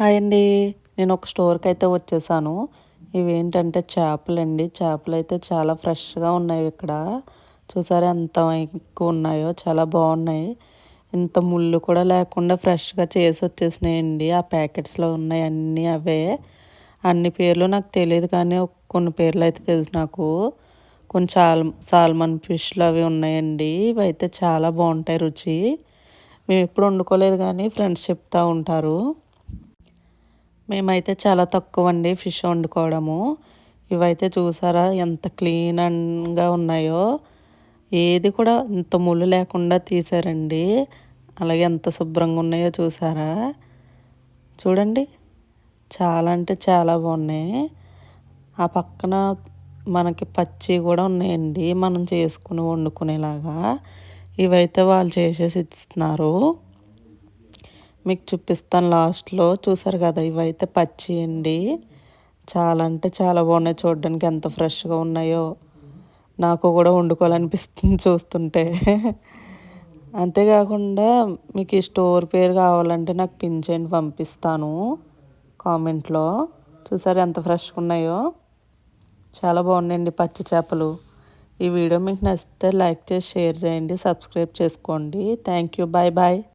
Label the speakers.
Speaker 1: Hi అండి. నేను ఒక స్టోర్కి అయితే వచ్చేసాను. ఇవేంటంటే చేపలండి. చేపలు అయితే చాలా ఫ్రెష్గా ఉన్నాయి ఇక్కడ. చూసారా ఎంత ఎక్కువ ఉన్నాయో? చాలా బాగున్నాయి. ఇంత ముళ్ళు కూడా లేకుండా ఫ్రెష్గా చేసి వచ్చేసినాయండి. ఆ ప్యాకెట్స్లో ఉన్నాయి అన్నీ అవే. అన్ని పేర్లు నాకు తెలియదు కానీ కొన్ని పేర్లు అయితే తెలుసు నాకు. కొన్ని సాల్ సాల్మన్ ఫిష్లు అవి ఉన్నాయండి. ఇవి అయితే చాలా బాగుంటాయి రుచి. మేము ఎప్పుడు వండుకోలేదు కానీ ఫ్రెండ్స్ చెప్తూ ఉంటారు. మేమైతే చాలా తక్కువ అండి ఫిష్ వండుకోవడము. ఇవైతే చూసారా ఎంత క్లీన్గా ఉన్నాయో. ఏది కూడా ఇంత ముళ్ళు లేకుండా తీసారండి. అలాగే ఎంత శుభ్రంగా ఉన్నాయో చూసారా. చూడండి. చాలా అంటే చాలా బాగున్నాయి. ఆ పక్కన మనకి పచ్చి కూడా ఉన్నాయండి. మనం చేసుకుని వండుకునేలాగా. ఇవైతే వాళ్ళు చేసేసి ఇస్తున్నారు. మీకు చూపిస్తాను లాస్ట్లో. చూసారు కదా ఇవైతే పచ్చి అండి. చాలా అంటే చాలా బాగున్నాయి చూడడానికి. ఎంత ఫ్రెష్గా ఉన్నాయో. నాకు కూడా వండుకోవాలనిపిస్తుంది చూస్తుంటే. అంతేకాకుండా మీకు ఈ స్టోర్ పేరు కావాలంటే నాకు పిన్ చేయండి పంపిస్తాను కామెంట్లో. చూసారు ఎంత ఫ్రెష్గా ఉన్నాయో. చాలా బాగున్నాయండి పచ్చి చేపలు. ఈ వీడియో మీకు నచ్చితే లైక్ చేసి షేర్ చేయండి సబ్స్క్రైబ్ చేసుకోండి. Thank you. Bye bye.